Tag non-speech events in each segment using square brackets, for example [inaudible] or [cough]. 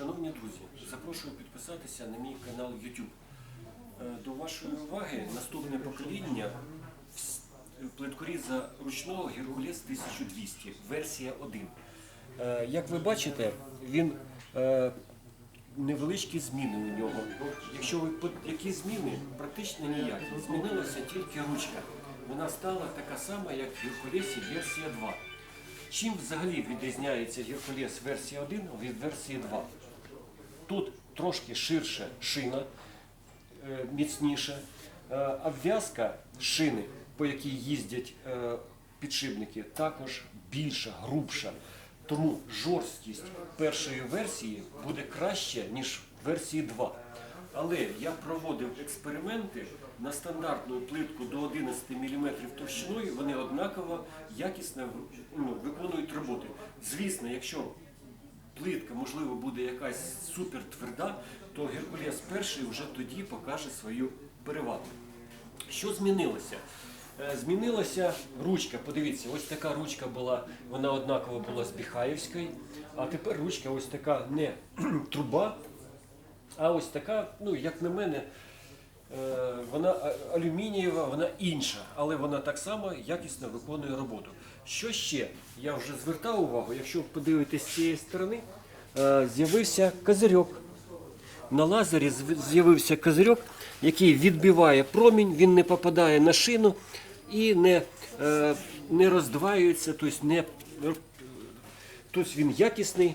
Шановні друзі, запрошую підписатися на мій канал YouTube. Е, До вашої уваги наступне покоління плиткоріза ручного Геркулес 1200, версія 1. Е, Як ви бачите, він е, невеличкі зміни у нього. Якщо ви які зміни, практично ніякі. Змінилася тільки ручка. Вона стала така сама, як в Геркулесі версія 2. Чим взагалі відрізняється Геркулес версія 1 від версії 2? Тут трошки ширша шина, е, міцніша, Е, обв'язка шини, по якій їздять е, підшипники, також більша, грубша. Тому жорсткість першої версії буде краще, ніж версії 2. Але я проводив експерименти на стандартну плитку до 11 мм товщиною, вони однаково якісно ну, виконують роботи. Звісно, якщо плитка, можливо, буде якась супер тверда, то Геркулес перший вже тоді покаже свою перевагу. Що змінилося? Е, Змінилася ручка. Подивіться, ось така ручка була, вона однаково була з Біхаївської, а тепер ручка ось така не [clears throat] труба, а ось така, ну, як на мене, вона алюмінієва, вона інша, але вона так само якісно виконує роботу. Що ще? Я вже звертав увагу, якщо ви подивитесь з цієї сторони, е, з'явився козирьок. На лазері з'явився козирьок, який відбиває промінь, він не попадає на шину і не, е, не роздваюється, тобто не Тобто він якісний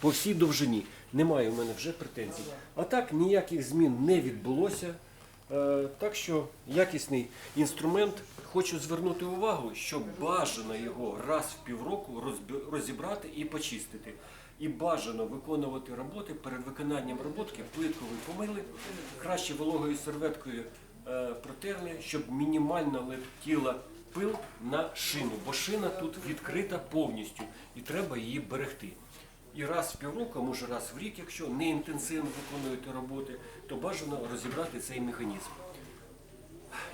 по всій довжині. Немає в мене вже претензій. А так ніяких змін не відбулося. Е, Так що якісний інструмент. Хочу звернути увагу, що бажано його раз в півроку розібрати і почистити. І бажано виконувати роботи перед виконанням роботки плитку ви помили, краще вологою серветкою е, протерли, щоб мінімально летіла пил на шину, бо шина тут відкрита повністю і треба її берегти. І раз в півроку, а може раз в рік, якщо не інтенсивно виконуєте роботи, то бажано розібрати цей механізм.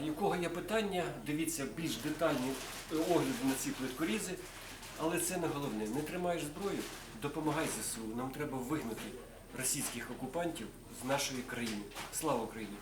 І кого є питання, дивіться більш детальні огляди на ці плиткорізи, але це не головне. Не тримаєш зброю, допомагай ЗСУ. Нам треба вигнати російських окупантів з нашої країни. Слава Україні!